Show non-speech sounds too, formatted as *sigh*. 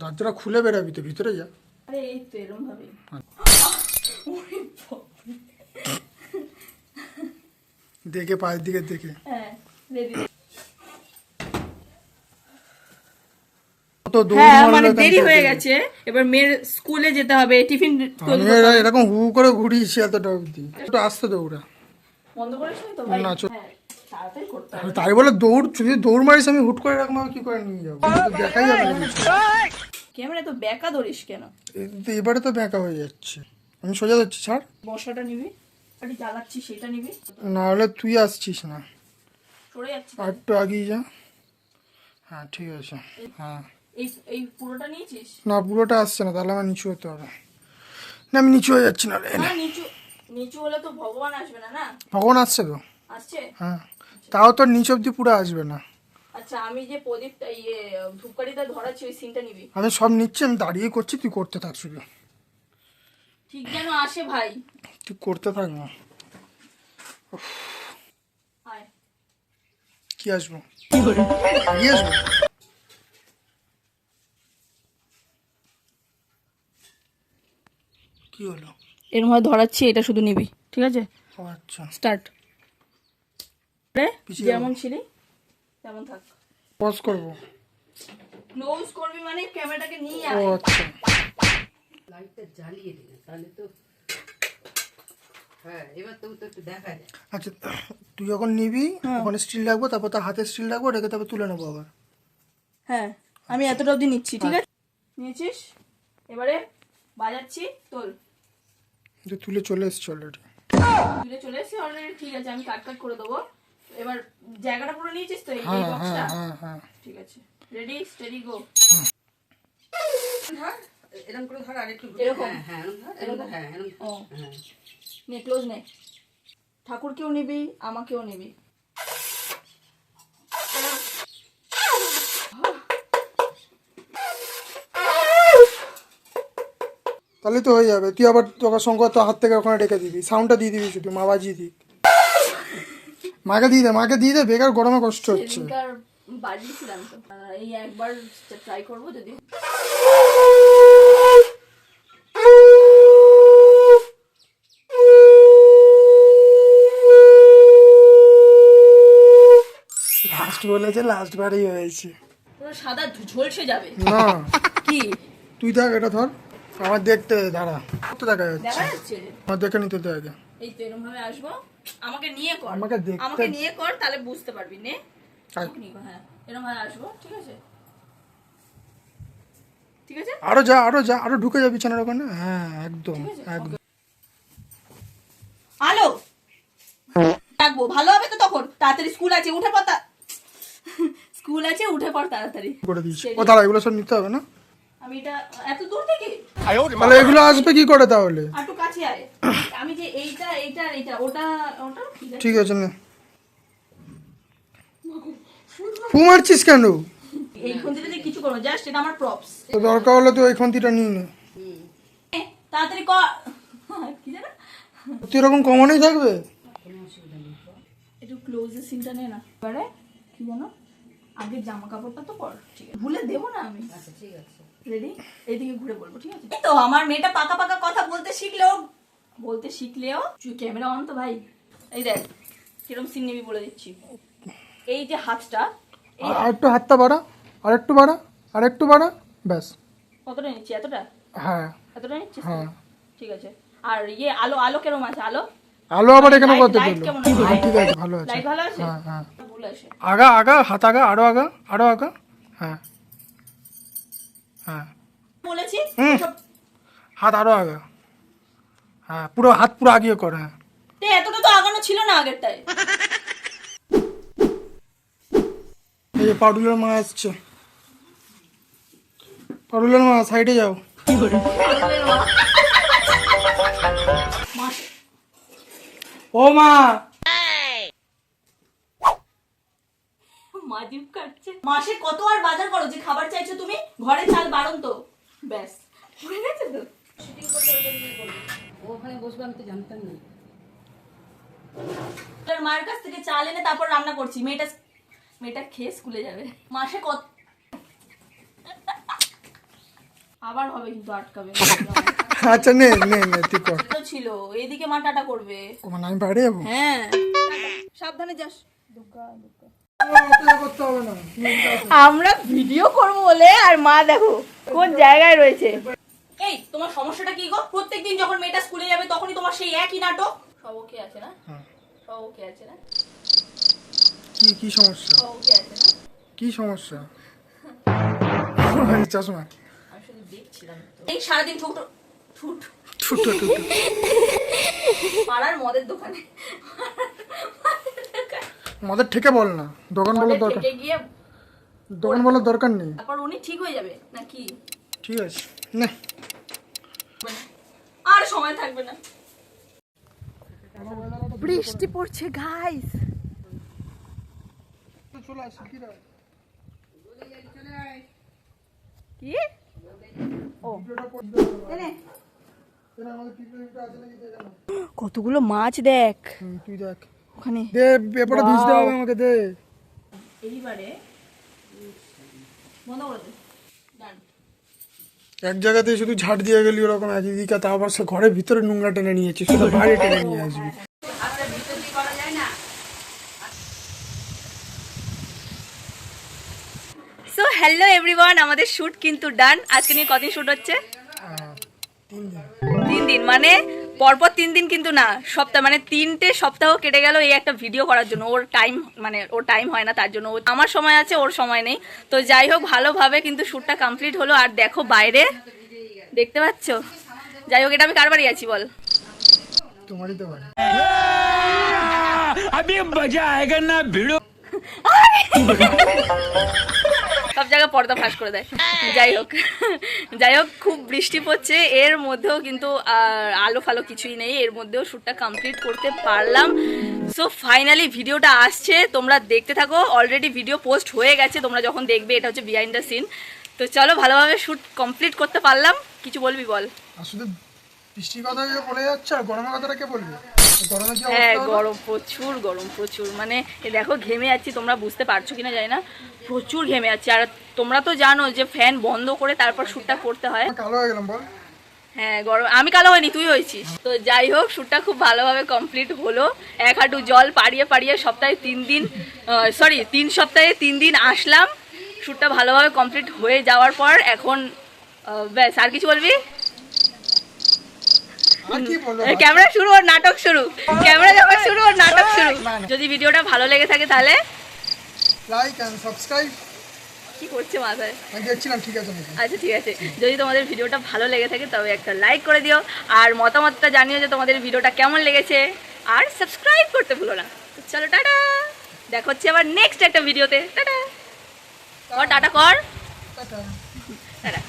দরজাটা খুলে বেরাবি তো ভিতরে যা। আরে এই তো এরম ভাবে দেখে পায়ের দিকে দেখে। দেরি হয়ে গেছে। এবার মেয়ের স্কুলে যেতে হবে টিফিন। এরকম হু করে ঘুরিয়েছি এতটা অবধি। একটু আসতে দৌড়া বন্ধ করিস তো ভাই? না, চল। হ্যাঁ তাই বলে দৌড় যদি দৌড় মারিস আমি হুট করে এরকম কি করে নিয়ে যাব? দেখাই যাবে ক্যামেরা তো ব্যাকা ধরিস কেন? তো এবারে তো ব্যাকা হয়ে যাচ্ছে। আমি সোজা যাচ্ছি ছাড়। বর্ষাটা নিবি? আরে জ্বালাচ্ছি সেটা নিবি? না হলে তুই আসছিস না। সরে যাচ্ছি আর একটু আগিয়ে যা। হ্যাঁ ঠিক আছে। হ্যাঁ। এই এই পুরোটা নিয়েছিস? না পুরোটা আসছে না তাহলে আমার নিচু হতে হবে। না আমি নিচু হয়ে যাচ্ছি না নিচু নিচু হলে তো ভগবান আসবে না না? ভগবান আসছে তো? আসছে? হ্যাঁ। তাও তোর নিচ অব্দি পুরো আসবে না। আচ্ছা আমি যে প্রদীপটা ইয়ে ধূপকাঠিটা ধরাচ্ছি ওই সিনটা নিবি? আমি সব নিচ্ছি আমি দাঁড়িয়ে করছি তুই করতে থাক শুধু। ঠিক যেন আসে ভাই। তুই করতে থাক না। কি আসব? কি আসব। কি হলো? এর মধ্যে ধরাচ্ছি এটা শুধু নিবি ঠিক আছে? ও আচ্ছা। স্টার্ট। রে যেমন ছিলি তেমন থাক। পজ করব। ক্লোজ করবি মানে ক্যামেরাটাকে নিয়ে ও আয় আচ্ছা। লাইটটা জ্বালিয়ে দিলে তাহলে তো হ্যাঁ এবার তো তো একটু দেখা যায় আচ্ছা তুই যখন নিবি ওখানে স্টিল রাখব তারপর তার হাতে স্টিল রাখব রেখে তারপর তুলে নেব আবার। হ্যাঁ আমি এতটা অবধি নিচ্ছি ঠিক আছে? নিয়েছিস? এবারে বাজাচ্ছি তোল। তুলে চলে এসছি অলরেডি তুলে চলে এসেছি অলরেডি ঠিক আছে আমি কাট কাট করে দেবো। এবার জায়গাটা পুরো নিয়েছিস তো এই হ্যাঁ বক্সটা হ্যাঁ হ্যাঁ হ্যাঁ। ঠিক আছে। রেডি স্টেডি গো এরকম করে ধর আরেকটু ঘুরে। এরকম? হ্যাঁ হ্যাঁ এরকম ধর এরকম? হ্যাঁ এরকম হ্যাঁ। নে ক্লোজ নে ঠাকুরকেও নিবি আমাকেও নিবি। তাহলে তো হয়ে যাবে। তুই আবার তোকে শঙ্কর তো হাত থেকে ওখানে রেখে দিবি। সাউন্ডটা দিয়ে দিবি শুধু মা বাজিয়ে দিক। মাকে দিয়ে দে মাকে দিয়ে দে বেকার গরমে কষ্ট হচ্ছে। বাজিয়েছিলাম তো। এই একবার ট্রাই করব যদি। লাস্ট বলেছে লাস্ট বারই হয়েছে। পুরো সাদা ঝলসে যাবে। না। *laughs* কি? তুই দেখ এটা ধর। আমার দেখতে দাঁড়া। কত দেখা যাচ্ছে। আমার দেখে নিতে আগে এই তো এরকম ভাবে আসব। আমাকে নিয়ে কর। আমাকে দেখতে- আমাকে নিয়ে কর তাহলে বুঝতে পারবি। নে। হ্যাঁ। এরকম ভাবে আসব ঠিক আছে? ঠিক আছে? আরও যা আরও যা আরও ঢুকে যা বিছানার ওখানে? হ্যাঁ একদম একদম। আলো! ভালো হবে তো তখন? তাড়াতাড়ি স্কুল আছে উঠে পড় তা- স্কুল আছে উঠে পড় তাড়াতাড়ি। করে দিয়েছি। ও দাঁড়া এগুলো সব নিতে হবে না? আমি এটা এত দূর থেকে? তাহলে এগুলো আসবে কি করে তাহলে? একটু কাছে আয়। আমি যে এইটা এইটা এইটা ওটা ওটা ঠিক আছে। ঠিক আছে নে। ফু মারছিস কেন? এই খুন্তিটা যে কিছু করব জাস্ট এটা আমার প্রপস তো দরকার হলে তো ওই খন্তিটা নিয়ে নে। তাড়াতাড়ি কর কি জানো তুই এরকম কমনই থাকবে? একটু ক্লোজের সিনটা নে না। এবারে কি জানো আগে জামা কাপড়টা তো পর ঠিক আছে। ভুলে দেবো না আমি। আচ্ছা ঠিক আছে। রেডি এইদিকে ঘুরে বলব ঠিক আছে? এই তো আমার মেয়েটা পাকা পাকা কথা বলতে শিখলেও বলতে শিখলেও? ক্যামেরা অন তো ভাই। এই দেখ কিরম সিন নিবি বলে দিচ্ছি। এই যে হাতটা এই আর একটু হাতটা বাড়া আর একটু বাড়া আর একটু বাড়া ব্যাস। কতটা নিচ্ছি এতটা? হ্যাঁ। এতটা নিচ্ছিস? তো? হ্যাঁ। ঠিক আছে। আর ইয়ে আলো আলো কেরম আছে? আলো? আলো আবার এখানে কত কেমন আছে? হ্যাঁ ঠিক আছে ভালো আছে। হ্যাঁ হ্যাঁ। আগা আগা হাত আগা আরও আগা আরও আগা। হ্যাঁ। হ্যাঁ। বলেছি। হাত আরও আগা। হ্যাঁ পুরো হাত পুরো আগিয়ে কর হ্যাঁ। এতটা তো আগানো ছিল না আগেরটায়। এই যে পাডুলের মা আসছে। পাডুলের মা সাইডে যাও। মাস- ও মা। আজিব কাটছে। মাসে কত আর বাজার করো যে খাবার চাইছো তুমি? ঘরে চাল বারণ তো ব্যাস। হয়ে গেছে তো? শুটিং করতে ওখানে বসবে আমি তো জানতাম না। তোর মায়ের কাছ থেকে চাল এনে তারপর রান্না করছি। মেয়েটা মেয়েটা খেয়ে স্কুলে যাবে। মাসে কত আবার হবে কিন্তু আটকাবে। আচ্ছা নে নে নে তুই কর। তো ছিল এদিকে মা টাটা করবে। ও মানে আমি বাইরে যাব? হ্যাঁ সাবধানে যাস। দুগ্গা দুগ্গা আমরা ভিডিও করব বলে আর মা দেখো কোন জায়গায় রয়েছে। এই তোমার সমস্যাটা কি গো? প্রত্যেকদিন যখন মেয়েটা স্কুলে যাবে তখনই তোমার সেই একই নাটক। সব ওকে আছে না? হ্যাঁ। সব ওকে আছে না? কি কি সমস্যা? সব ওকে আছে না? কি সমস্যা? *laughs* চশমা। আমি শুধু দেখছিলাম এই সারাদিন ঠুট। ঠুট ছোট ছোট পাড়ার মদের দোকানে। ঠেকে বল না দোকান বলার দরকার। দোকান বলার দরকার নেই। তারপর উনি ঠিক হয়ে যাবে নাকি ঠিক আছে না। আর সময় থাকবে না। বৃষ্টি পড়ছে গাইস চলে আসি কি? ভিডিওটা কতগুলো মাছ দেখ। তুই দেখ। ওখানে। দে পেপারটা ভিজতে হবে আমাকে দে। এইবারে বন্ধ করে দে। এক জায়গাতে শুধু ঝাড় দিয়ে গেলি ওরকম একই দিকে তারপর সে ঘরের ভিতরে নোংরা টেনে নিয়েছে শুধু বাইরে টেনে নিয়ে আসবি। আচ্ছা ভিতর দিয়ে করা যায় না? সো হ্যালো এভরিওয়ান আমাদের শ্যুট কিন্তু ডান আজকে নিয়ে কদিন শুট হচ্ছে? দিন মানে পরপর তিন দিন কিন্তু না সপ্তাহ মানে তিনটে সপ্তাহ কেটে গেল এই একটা ভিডিও করার জন্য। ওর টাইম মানে ওর টাইম হয় না তার জন্য আমার সময় আছে ওর সময় নেই। তো যাই হোক ভালোভাবে কিন্তু শ্যুটটা কমপ্লিট হলো। আর দেখো বাইরে দেখতে পাচ্ছ? যাই হোক এটা আমি কার বাড়ি আছি বল? তোমারই তো আমি মজা আয়েগা না ভিড়ো। *laughs* পর্দা ফাঁস করে দেয়। যাই হোক যাই হোক, খুব বৃষ্টি পড়ছে। এর মধ্যেও কিন্তু আলো ফালো কিছুই নেই। এর মধ্যেও শ্যুটটা কমপ্লিট করতে পারলাম। সো ফাইনালি ভিডিওটা আসছে। তোমরা দেখতে থাকো। অলরেডি ভিডিও পোস্ট হয়ে গেছে। তোমরা যখন দেখবে, এটা হচ্ছে বিহাইন্ড দ্য সিন তো চলো, ভালোভাবে শ্যুট কমপ্লিট করতে পারলাম। কিছু বলবি বল? শুধু বৃষ্টির কথা বলে যাচ্ছে আর গরমের কথাটা কে বলবে? হ্যাঁ গরম প্রচুর গরম প্রচুর। মানে দেখো ঘেমে যাচ্ছি তোমরা বুঝতে পারছ কিনা জানি না। প্রচুর ঘেমে যাচ্ছি আর তোমরা তো জানো যে ফ্যান বন্ধ করে তারপর শ্যুটটা করতে হয়। আমি কালো হয়ে গেলাম বল। হ্যাঁ গরম। আমি কালো হয়নি তুই হয়েছিস। তো যাই হোক শ্যুটটা খুব ভালোভাবে কমপ্লিট হলো। এক হাঁটু জল পাড়িয়ে পাড়িয়ে সপ্তাহে তিন দিন সরি তিন সপ্তাহে তিন দিন আসলাম। শ্যুটটা ভালোভাবে কমপ্লিট হয়ে যাওয়ার পর এখন ব্যাস আর কিছু বলবি? ক্যামেরা শুরু ওর নাটক শুরু। ক্যামেরা যখন শুরু ওর নাটক শুরু। যদি ভিডিওটা ভালো লেগে থাকে তাহলে? লাইক এন্ড সাবস্ক্রাইব কি করছে মাথায়? আমি দেখছিলাম ঠিক আছে আচ্ছা ঠিক আছে। যদি তোমাদের ভিডিওটা ভালো লেগে থাকে তবে একটা লাইক করে দিও। আর মতামতটা জানিও যে তোমাদের ভিডিওটা কেমন লেগেছে। আর সাবস্ক্রাইব করতে ভুলো না। তো চলো টাটা। দেখা হচ্ছে আবার নেক্সট একটা ভিডিওতে। টাটা। কর টাটা কর। টাটা।